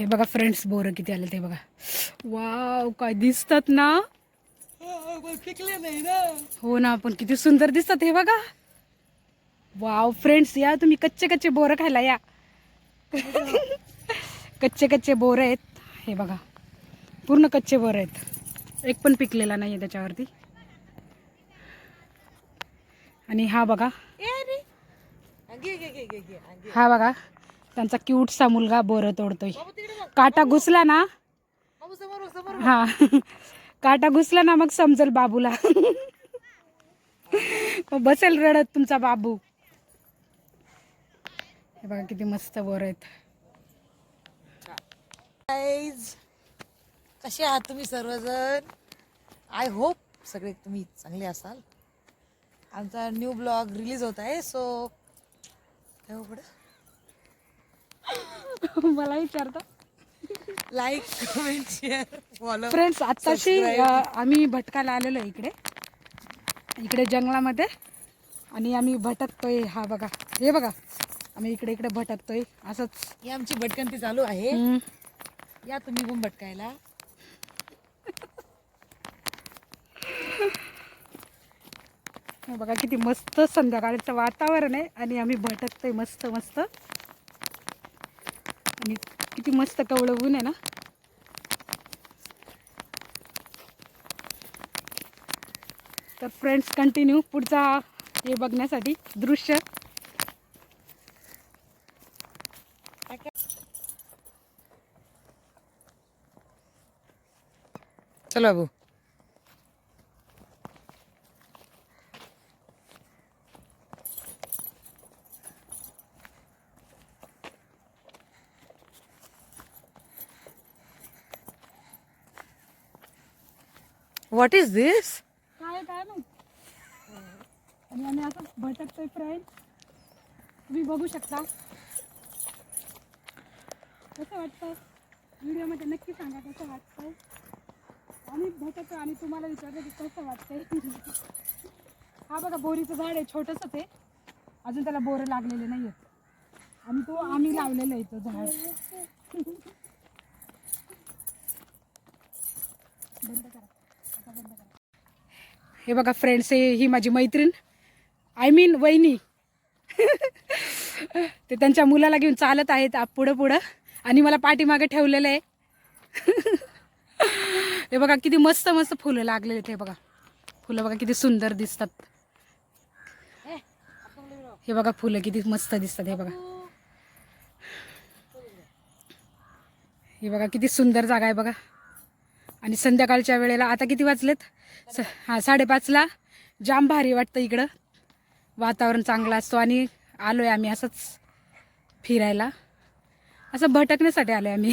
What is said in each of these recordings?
हे बघा फ्रेंड्स बोरं किती आले ते बघा. वाव काय दिसतात ना? पिकले नाही ना हो ना पण किती सुंदर दिसतात हे बघा. वाव फ्रेंड्स या तुम्ही कच्चे कच्चे बोरं खायला या. कच्चे कच्चे बोरं आहेत. हे बघा पूर्ण कच्चे बोरं आहेत. एक पण पिकलेला नाही आहे त्याच्यावरती. आणि हा बघा. हा बघा. त्यांचा क्यूटसा मुलगा बोरं तोडतोय. काटा घुसला ना? हा. काटा घुसला ना मग समजेल बाबूला. बसेल रडत तुमचा बाबू. हे बघा किती मस्त बोर आहेत. कसे आहात तुम्ही सर्वजण? आय होप सगळे तुम्ही चांगले असाल. आमचा न्यू ब्लॉग रिलीज होत आहे सो काय मला विचारता. Like comment share follow friends आत्ताशी अं, आम्ही भटकायला आलेलो आहे इकडे. इकडे जंगलामध्ये. आणि आम्ही भटकतोय हा बघा. हे बघा. आम्ही इकडे इकडे भटकतोय. असंच. ही आमची भटकंती चालू आहे. हम्म. या तुम्ही पण भटकायला. हे बघा किती मस्त संध्याकाळचं वातावरण आहे. आणि आम्ही भटकतोय मस्त मस्त. आणि किती मस्त कवळं ऊन आहे ना. तर फ्रेंड्स कंटिन्यू पुढचा हे बघण्यासाठी दृश्य. चला बाबू व्हॉट इज दिस काय काय नाही आणि आम्ही असं भटकतोय फ्रेंड तुम्ही बघू शकता. कसं वाटतं? व्हिडिओमध्ये नक्की सांगा कसं वाटतंय. आम्ही भटकतो आणि तुम्हाला विचारलं की कसं वाटतंय. हा बघा बोरीचं झाड आहे छोटंसंच ते. अजून त्याला बोरं लागलेले नाही आहेत आणि तो आम्ही लावलेलं आहे तो झाड. बंद हे बघा फ्रेंड्स हे ही माझी मैत्रीण. आय मीन वहिनी. ते त्यांच्या मुलाला घेऊन चालत आहेत आप- पुढं पुढं. आणि मला पाठीमागे ठेवलेलं आहे. हे बघा किती मस्त मस्त फुलं लागलेले आहेत हे बघा. फुलं बघा किती सुंदर दिसतात. हे बघा फुलं किती मस्त दिसतात हे बघा. हे बघा किती सुंदर जागा आहे बघा. आणि संध्याकाळच्या वेळेला आता किती वाजलेत? स हां साडेपाचला. जाम भारी वाटतं इकडं. वातावरण चांगलं असतो आणि आलो आहे आम्ही असंच फिरायला. असं भटकण्यासाठी आलो आहे आम्ही.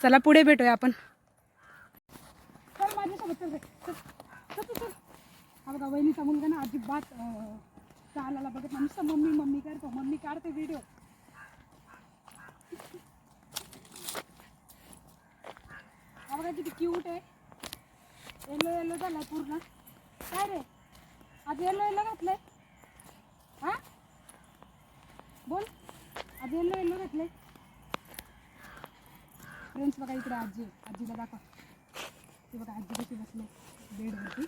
चला पुढे भेटूया आपण. चल बघा वहिनीचा मुलगा ना अजिबात चालला चालायला बघत मम्मी मम्मी करतो. मम्मी काढते व्हिडिओ बघा किती क्यूट आहे. येलो येलो झालाय पूर्ण. काय रे? आज येलो येलो घातलंय? हा? बोल. आज येलो येलो घातलंय. फ्रेंड्स बघा इकडे आजी. आजीला दाखवा. ते बघा आजी कशी बसले. बेडवरती.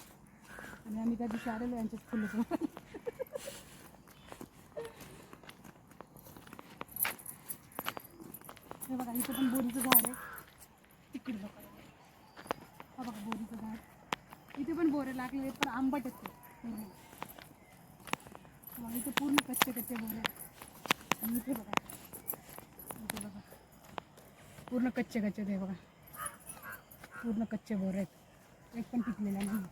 आणि आम्ही त्या दिवशी आलेलो यांच्यात फुलं हे बघा इथं पण बोरीचं झाड आहे. तिकडे बघा हा बघा बोरीचं झाड इथे पण बोरे लागले आहेत, पण आंबट आहेत मग पूर्ण इथे पूर्ण कच्चे कच्चे बोरे आणि इथे बघा. इथे बघा. पूर्ण कच्चे कच्चे ते बघा. पूर्ण कच्चे बोर आहेत. एक पण पिकलेला नाही.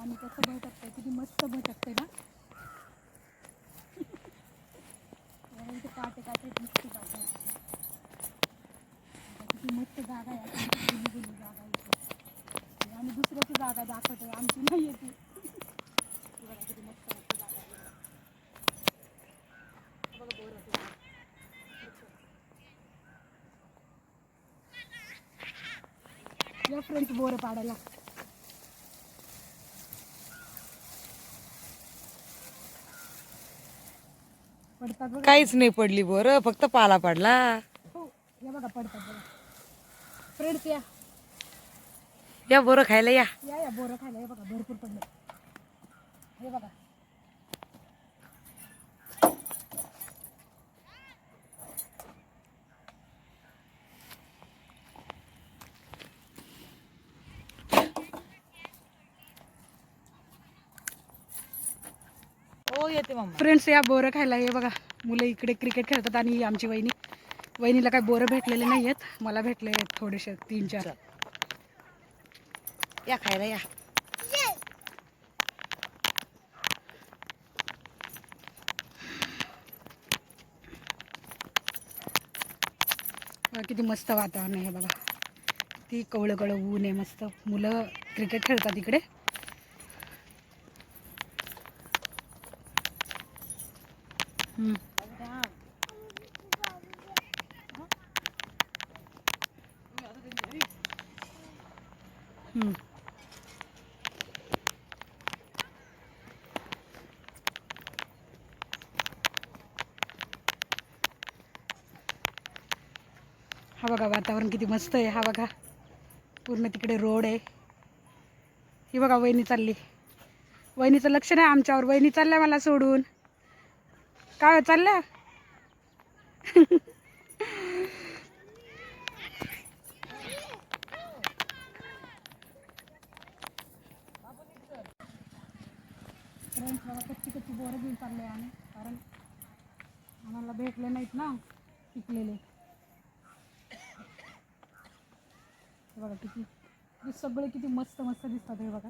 आम्ही कसं भटकतंय किती मस्त भटकतंय ना. पहाटे मस्त जागा आहे किती मस्त जागा आहे जागा आम्ही दुसऱ्याची जागा दाखवतो आमची नाही येते बोर या फ्रेंड पाडायला. पडतात बघा. काहीच नाही पडली बरं फक्त पाला पडला. हो या बघा पडतात बघा. फ्रेंड्स या. या बोरं खायला या. या या बोरं खायला हे बघा भरपूर पडले. हे बघा. फ्रेंड्स या बोरं खायला हे बघा. मुलं इकडे क्रिकेट खेळतात आणि आमची वहिनी. वहिनीला काय बोरं भेटलेले नाही आहेत मला भेटलेले आहेत थोडेसे तीन चार. या खायला या. किती मस्त वातावरण आहे बघा. ती कवळं कवळं ऊन आहे मस्त. मुलं क्रिकेट खेळतात इकडे हम्म. हम्म. हा बघा वातावरण किती मस्त आहे. हा बघा पूर्ण तिकडे रोड आहे. ही बघा वहिनी चालली. वहिनीचं लक्ष नाही आमच्यावर. वहिनी चालल्या मला सोडून. काय चाललं चालल्या कच्ची कच्ची बोरं घेऊन चालले? आम्ही कारण आम्हाला भेटले नाहीत ना पिकलेले हे बघा किती हे सगळे किती मस्त मस्त दिसतात हे बघा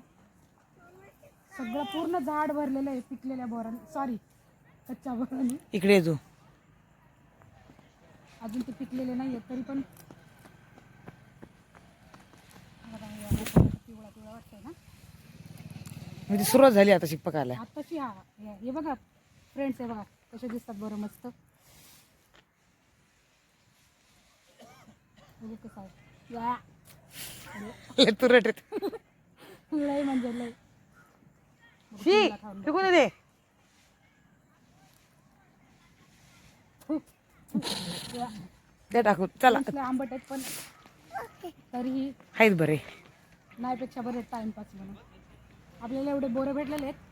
सगळं पूर्ण झाड भरलेलं आहे पिकलेल्या बोरां सॉरी कच्च्या बोरांनी इकडे ये तू. अजून ते पिकलेले नाही आहेत तरी पण. पिवळा पिवळा वाटतंय ना. म्हणजे सुरुवात झाली आता शिकपकाला आत्ताची हा हे हे बघा फ्रेंड्स हे बघा कसे दिसतात बरं मस्त. हे बघ कसं आहे? या. तुरट लय म्हणजे लय. शी फेकून दे ते टाकू चला. लय आंबट आहेत पण तरीही आहेत बरे. नाहीपेक्षा बरे टाइमपास म्हणून. आपल्याला एवढे बोरं भेटलेले आहेत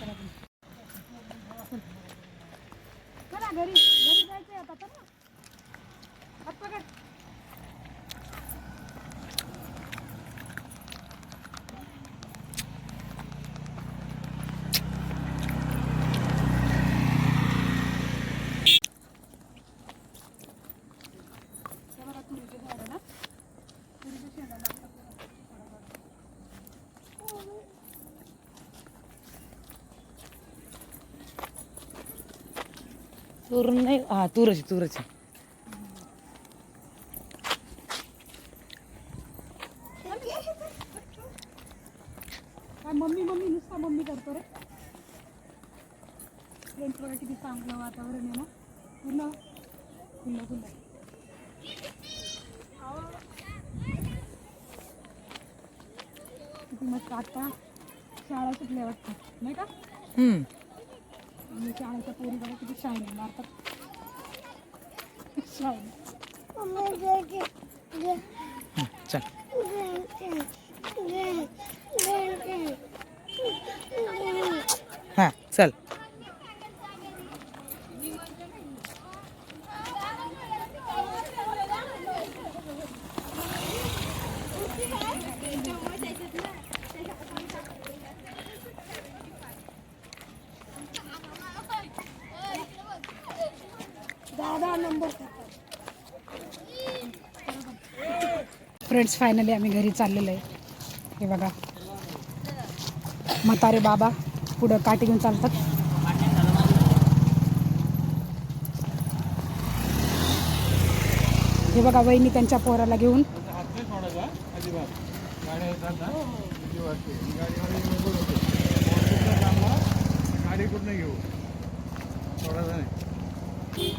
चला तुम्ही. चला घरी घरी जायचंय आता चला हात पकड हे बघा तुरीचे झाड आहे ना तुरीच्या शेंगाला तूर नाही. हा तूरची तूरची. काय मम्मी मम्मी नुसता मम्मी करतो रे. किती चांगलं वातावरण आहे ना. खुल्लं खुल्लं किती मस्त आता शाळा सुटल्या वाटतं. नाही का? हम्म. आणि शाळेच्या पोरी बघा किती शाळेत मारतात हं, चल. नंबर फ्रेंड्स फायनली आम्ही घरी चाललेलो आहे. हे बघा. म्हातारे बाबा पुढं काठी घेऊन चालतात. हे बघा वहिनी त्यांच्या पोराला घेऊन. गाडी कुठं घेऊ थोडासा नाही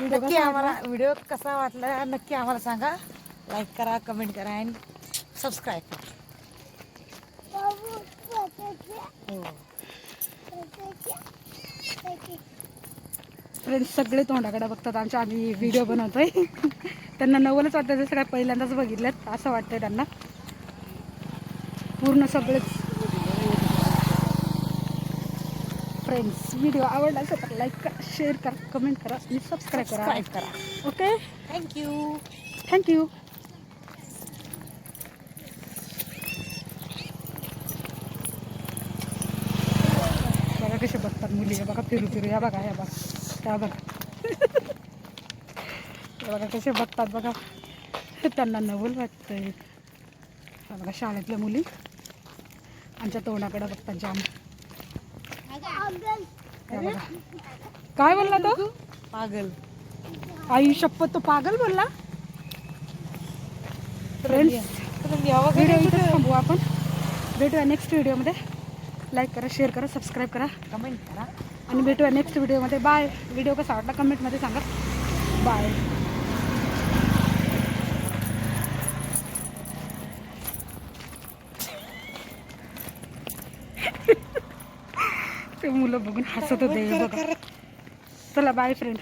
नक्की आम्हाला व्हिडिओ कसा वाटला नक्की आम्हाला सांगा. लाईक करा कमेंट करा आणि सबस्क्राईब करा. फ्रेंड्स सगळे तोंडाकडे बघतात आमच्या आम्ही व्हिडिओ बनवतोय. त्यांना नवलच वाटतं काय पहिल्यांदाच बघितलं असं वाटतंय त्यांना. पूर्ण सगळेच फ्रेंड्स व्हिडिओ आवडला असेल तर लाईक करा शेअर करा कमेंट करा आणि सबस्क्राईब करा. सबस्क्राईब करा. ओके थँक्यू थँक्यू बघा कसे बघतात मुली हे बघा फिरू फिरू या बघा या बघा त्या बघा. बघा कसे बघतात बघा. त्यांना नवल वाटतंय. बघा शाळेतल्या मुली. आमच्या तोंडाकडे बघतात जाम. काय बोलला तो? पागल. आई शपथ तो पागल बोलला? फ्रेंड्स व्हिडिओ इथेच थांबू आपण. भेटूया नेक्स्ट व्हिडिओमध्ये लाईक करा शेअर करा सबस्क्राईब करा. कमेंट करा. आणि भेटूया नेक्स्ट व्हिडिओमध्ये बाय व्हिडिओ कसा वाटला? कमेंटमध्ये सांगा. बाय ते मुलं बघून हसत होते बघा. चला बाय फ्रेंड